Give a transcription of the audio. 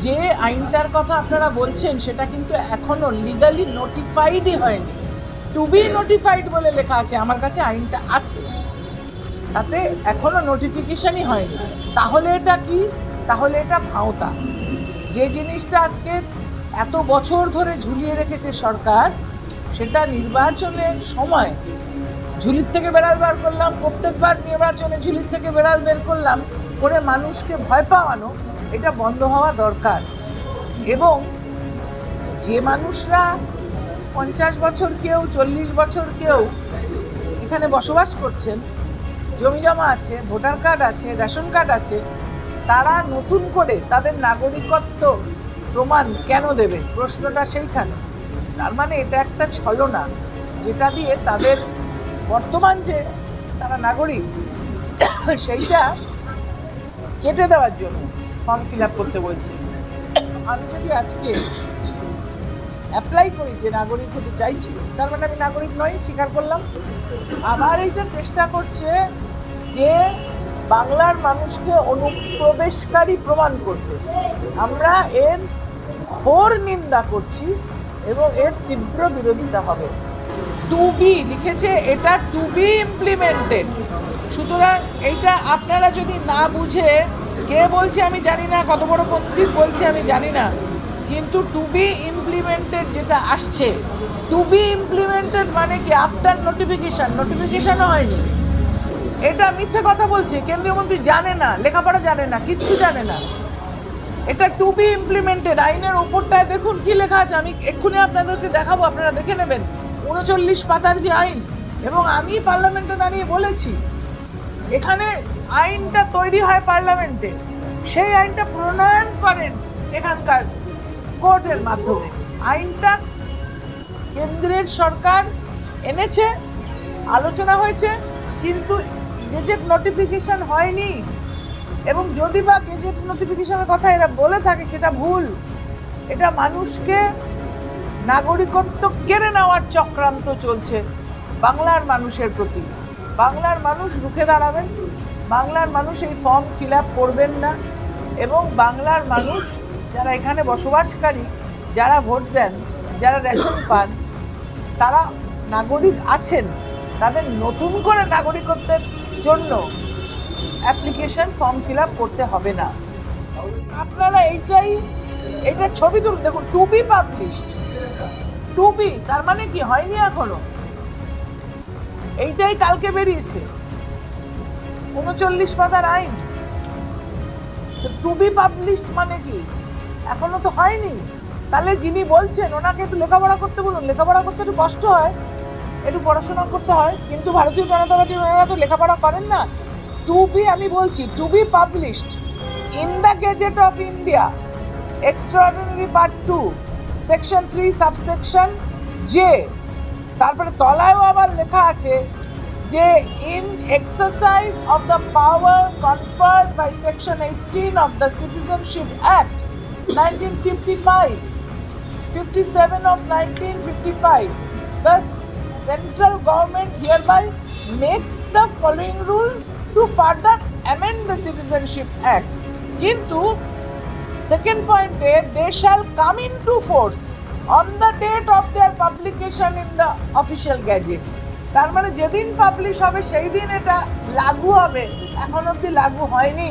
যে আইনটার কথা আপনারা বলছেন, সেটা কিন্তু এখনও লিগালি নোটিফাইডই হয়নি। টু বি নোটিফাইড বলে লেখা আছে, আমার কাছে আইনটা আছে। তাতে এখনও নোটিফিকেশনই হয়নি। তাহলে এটা কি? তাহলে এটা ভাওতা। যে জিনিসটা আজকে এত বছর ধরে ঝুলিয়ে রেখেছে সরকার, সেটা নির্বাচনের সময় ঝুলির থেকে বেড়াল বার করলাম, প্রত্যেকবার নির্বাচনে ঝুলির থেকে বেড়াল বের করলাম। করে মানুষকে ভয় পাওয়ানো, এটা বন্ধ হওয়া দরকার। এবং যে মানুষরা পঞ্চাশ বছর কেউ, চল্লিশ বছর কেউ এখানে বসবাস করছেন, জমি জমা আছে, ভোটার কার্ড আছে, রেশন কার্ড আছে, তারা নতুন করে তাদের নাগরিকত্ব প্রমাণ কেন দেবে? প্রশ্নটা সেইখানে। তার মানে এটা একটা ছলনা, যেটা দিয়ে তাদের বর্তমান যে তারা নাগরিক, সেইটা কেটে দেওয়ার জন্য ফর্ম ফিল আপ করতে বলছে। আমি যদি আজকে অ্যাপ্লাই করি যে নাগরিক হতে চাইছি তার মানে আমি নাগরিক নই, স্বীকার করলাম। আবার এইটা চেষ্টা করছে যে বাংলার মানুষকে অনুপ্রবেশকারী প্রমাণ করতে। আমরা এর ঘোর নিন্দা করছি এবং এর তীব্র বিরোধিতা হবে। টু বি লিখেছে এটা টু বি ইমপ্লিমেন্টেড সুতরাং এইটা আপনারা যদি না বুঝে কে বলছে আমি জানি না, কত বড় পণ্ডিত বলছে আমি জানি না। কিন্তু টু বি ইমপ্লিমেন্টেড যেটা আসছে টু বি ইমপ্লিমেন্টেড মানে কি আফটার নোটিফিকেশান নোটিফিকেশনও হয়নি। এটা মিথ্যে কথা বলছে, কেন্দ্রীয় মন্ত্রী জানে না, লেখাপড়া জানে না, কিচ্ছু জানে না। এটা টু বি ইমপ্লিমেন্টেড আইনের ওপরটায় দেখুন কি লেখা আছে, আমি এক্ষুনি আপনাদেরকে দেখাবো, আপনারা দেখে নেবেন। উনচল্লিশ পাতার যে আইন, এবং আমি পার্লামেন্টে দাঁড়িয়ে বলেছি এখানে আইনটা তৈরি হয় পার্লামেন্টে। সেই আইনটা প্রণয়ন করেন এখানকার কোর্টের মাধ্যমে। আইনটা কেন্দ্রের সরকার এনেছে, আলোচনা হয়েছে, কিন্তু গেজেট নোটিফিকেশন হয়নি। এবং যদি বা গেজেট নোটিফিকেশনের কথা এরা বলে থাকে, সেটা ভুল। এটা মানুষকে নাগরিকত্ব কেড়ে নেওয়ার চক্রান্ত চলছে বাংলার মানুষের প্রতি। বাংলার মানুষ রুখে দাঁড়াবেন, বাংলার মানুষ এই ফর্ম ফিল করবেন না এবং বাংলার মানুষ যারা এখানে বসবাসকারী, যারা ভোট দেন, যারা রেশন পান, তারা নাগরিক আছেন। তাদের নতুন করে নাগরিকত্বের জন্য অ্যাপ্লিকেশন ফর্ম ফিল করতে হবে না। আপনারা এইটাই এটা ছবি তুলুন। দেখুন, to be published to be তার মানে কি? হয়নি এখনও। এইটাই কালকে বেরিয়েছে। উনচল্লিশ পাতার আইন। টু বি পাবলিশড মানে কি? এখনও তো হয়নি। তাহলে যিনি বলছেন, ওনাকে একটু লেখাপড়া করতে বলুন। লেখাপড়া করতে একটু কষ্ট হয়। একটু পড়াশোনা করতে হয়। কিন্তু ভারতীয় জনতা পার্টির ওনারা তো লেখাপড়া করেন না। টু বি আমি বলছি to be published in the gazette of India extraordinary part two section three subsection J তারপরে তলায়ও আবার লেখা আছে যে in exercise of the power confer by section eighteen of the citizenship act nineteen fifty five fifty seven of nineteen fifty five the central government hereby makes the following rules to further amend the citizenship act কিন্তু second পয়েন্টে they shall come into force on the date of their publication in the official gazette তার মানে যেদিন publish হবে সেই দিন এটা লাগু হবে। এখন অবধি লাগু হয়নি।